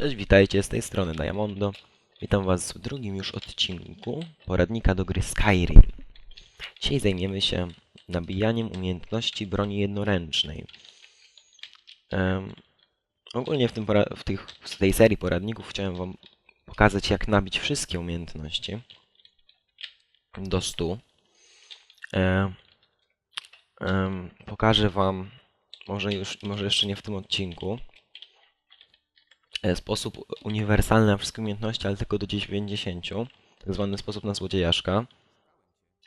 Cześć, witajcie, z tej strony Diamondo. Witam was w drugim już odcinku poradnika do gry Skyrim. Dzisiaj zajmiemy się nabijaniem umiejętności broni jednoręcznej. Em, ogólnie w, tym w, tych, w tej serii poradników chciałem wam pokazać jak nabić wszystkie umiejętności do 100. Em, em, pokażę wam, może, już, może jeszcze nie w tym odcinku, sposób uniwersalny na wszystkie umiejętności, ale tylko do 90. Tak zwany sposób na złodziejaszka.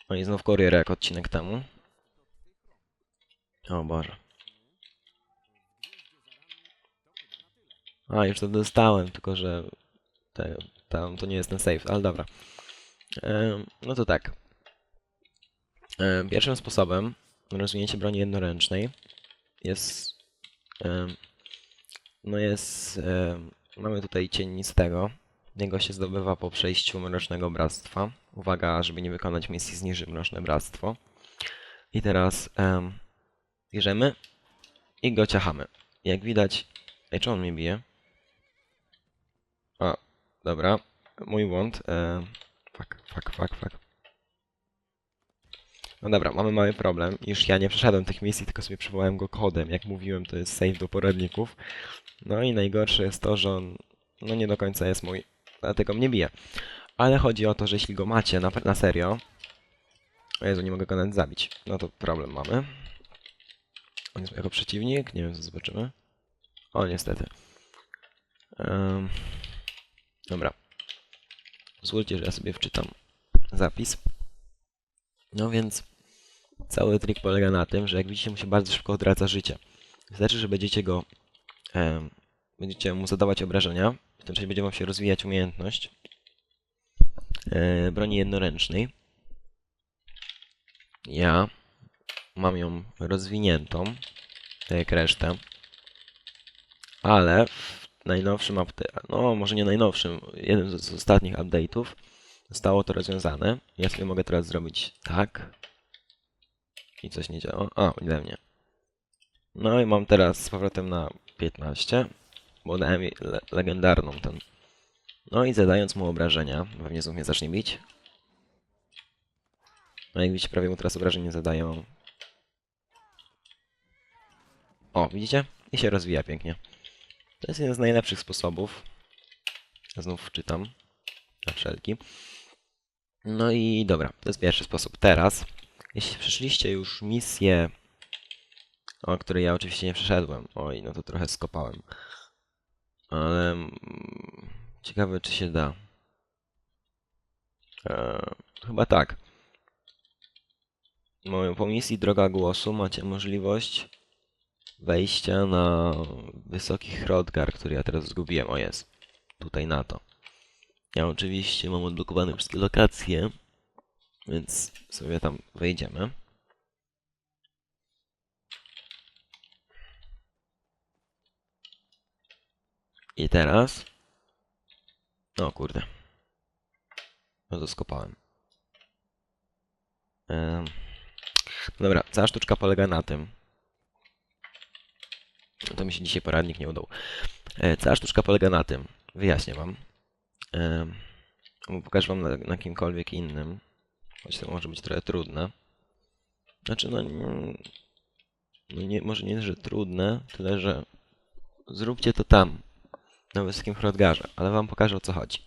No i znów Courier jak odcinek temu. O Boże. A, już to dostałem, tylko że te, tam to nie jest ten save, ale dobra. Em, no to tak. Em, Pierwszym sposobem na rozwinięcie broni jednoręcznej jest em, no jest. E, mamy tutaj cienistego. Jego się zdobywa po przejściu Mrocznego Bractwa. Uwaga, żeby nie wykonać misji zniży Mroczne Bractwo. I teraz em, bierzemy i go ciachamy. Jak widać. Ej, czy on mnie bije? A, dobra. Mój błąd. E, fuck, fuck, fuck, fuck. No dobra, mamy mały problem. Już ja nie przeszedłem tych misji, tylko sobie przywołałem go kodem. Jak mówiłem, to jest save do poradników. No i najgorsze jest to, że on no nie do końca jest mój, dlatego mnie bije. Ale chodzi o to, że jeśli go macie na, na serio... O Jezu, nie mogę go nawet zabić. No to problem mamy. On jest jako przeciwnik, nie wiem co zobaczymy. O, niestety. Em, dobra. Pozwólcie, że ja sobie wczytam zapis. No więc cały trik polega na tym, że jak widzicie mu się bardzo szybko odradza życie. Wystarczy, że będziecie go em, będziecie mu zadawać obrażenia. W tym czasie będzie wam się rozwijać umiejętność e, broni jednoręcznej. Ja mam ją rozwiniętą, tak jak resztę, ale w najnowszym update, no może nie najnowszym, jednym z ostatnich update'ów zostało to rozwiązane. Ja sobie mogę teraz zrobić tak i coś nie działa. A, we mnie. No i mam teraz z powrotem na 15, bo dałem le legendarną ten. No i zadając mu obrażenia, pewnie znów mnie zacznie bić. No jak widzicie, prawie mu teraz obrażeń nie zadaję. Mam. O, widzicie? I się rozwija pięknie. To jest jeden z najlepszych sposobów. Znów czytam. Na wszelki. No i dobra, to jest pierwszy sposób. Teraz, jeśli przeszliście już misję o której ja oczywiście nie przeszedłem. Oj, no to trochę skopałem. Ale mm, ciekawe, czy się da. E, chyba tak. Mo- Po misji Droga Głosu macie możliwość wejścia na wysoki Hrodgar, który ja teraz zgubiłem. O jest. Tutaj na to. Ja oczywiście mam odblokowane wszystkie lokacje, więc sobie tam wejdziemy. I teraz. O kurde. No to skopałem. Em, Dobra, cała sztuczka polega na tym. No To mi się dzisiaj poradnik nie udał. E, Cała sztuczka polega na tym. Wyjaśnię wam. Pokażę wam na, na kimkolwiek innym. Choć to może być trochę trudne. Znaczy, no. nie- No nie, może nie, że trudne, tyle że zróbcie to tam, na wysokim Hrodgarze, ale wam pokażę o co chodzi.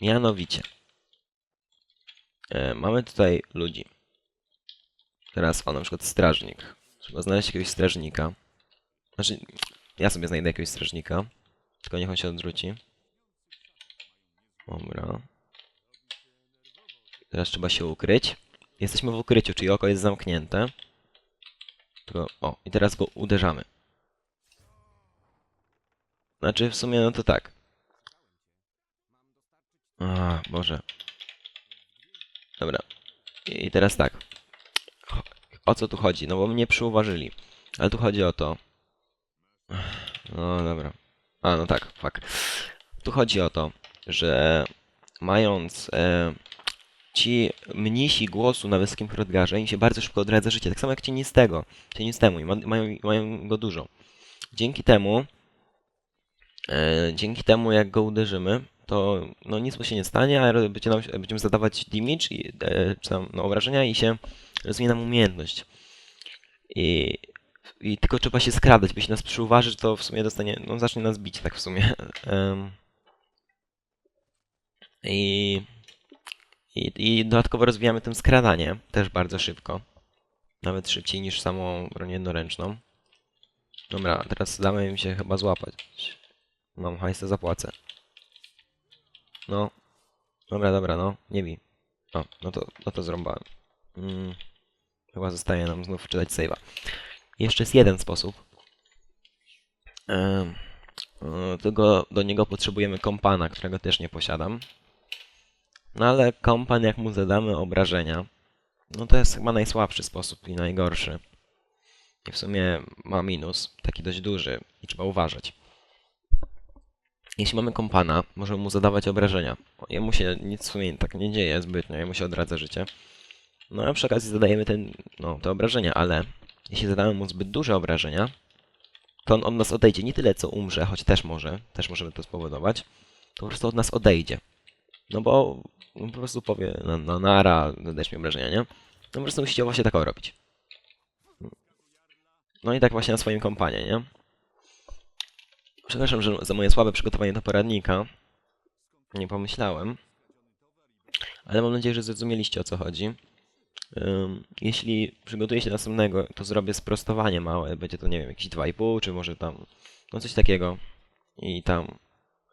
Mianowicie, e, mamy tutaj ludzi. Teraz o, na przykład strażnik. Trzeba znaleźć jakiegoś strażnika. Znaczy, ja sobie znajdę jakiegoś strażnika. Tylko niech on się odwróci. Dobra. Teraz trzeba się ukryć. Jesteśmy w ukryciu, czyli oko jest zamknięte. Tylko, o, i teraz go uderzamy. Znaczy, w sumie, no to tak. A, Boże. Dobra. I teraz tak. O co tu chodzi? No bo mnie przyuważyli. Ale tu chodzi o to. No dobra. A, no tak, fuck. Tu chodzi o to, że mając e, ci mnisi głosu na wysokim Hrodgarze im się bardzo szybko odradza życie, tak samo jak cienistego, cienistemu i ma, mają, mają go dużo. Dzięki temu, e, dzięki temu jak go uderzymy, to no nic mu się nie stanie, ale będzie nam, będziemy zadawać damage, i, e, czy tam no, obrażenia i się rozwinie nam umiejętność. I, I tylko trzeba się skradać, się nas przyuważyć, to w sumie dostanie, no zacznie nas bić tak w sumie. Em, I, i, I dodatkowo rozwijamy tym skradanie, też bardzo szybko. Nawet szybciej niż samą broń jednoręczną. Dobra, teraz damy im się chyba złapać. Mam hajs, zapłacę. No. Dobra, dobra, no. Nie bij. O, no to, no to zrąbałem. Mm. Chyba zostaje nam znów czytać save'a. Jeszcze jest jeden sposób. E, Tego, do niego potrzebujemy kompana, którego też nie posiadam. No ale kompan, jak mu zadamy obrażenia, no to jest chyba najsłabszy sposób i najgorszy. I w sumie ma minus, taki dość duży i trzeba uważać. Jeśli mamy kompana, możemy mu zadawać obrażenia. Jemu się nic w sumie tak nie dzieje zbytnio, jemu się odradza życie. No a przy okazji zadajemy ten, no, te obrażenia, ale jeśli zadamy mu zbyt duże obrażenia, to on od nas odejdzie. Nie tyle co umrze, choć też może, też możemy to spowodować, to po prostu od nas odejdzie. No bo po prostu powie, no, no nara, dodać mi obrażenia, nie? No po prostu musicie właśnie tak robić. No i tak właśnie na swoim kompanie, nie? Przepraszam, że za moje słabe przygotowanie do poradnika. Nie pomyślałem. Ale mam nadzieję, że zrozumieliście o co chodzi. Jeśli przygotuję się do następnego, to zrobię sprostowanie małe. Będzie to, nie wiem, jakieś 2,5, czy może tam, no coś takiego. I tam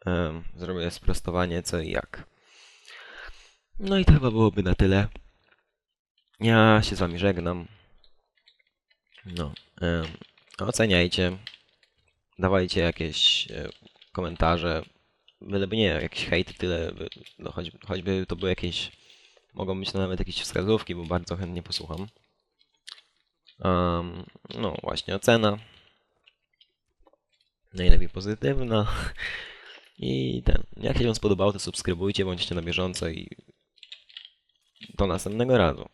ym, zrobię sprostowanie co i jak. No i to chyba byłoby na tyle. Ja się z wami żegnam. No. ym, oceniajcie. Dawajcie jakieś e, komentarze. Byleby nie jakiś hejt, tyle. by- No, choć, choćby to były jakieś. Mogą być nawet jakieś wskazówki, bo bardzo chętnie posłucham. Em, no właśnie, ocena. Najlepiej pozytywna. I ten. Jak się Wam spodobało, to subskrybujcie, bądźcie na bieżąco i do następnego razu.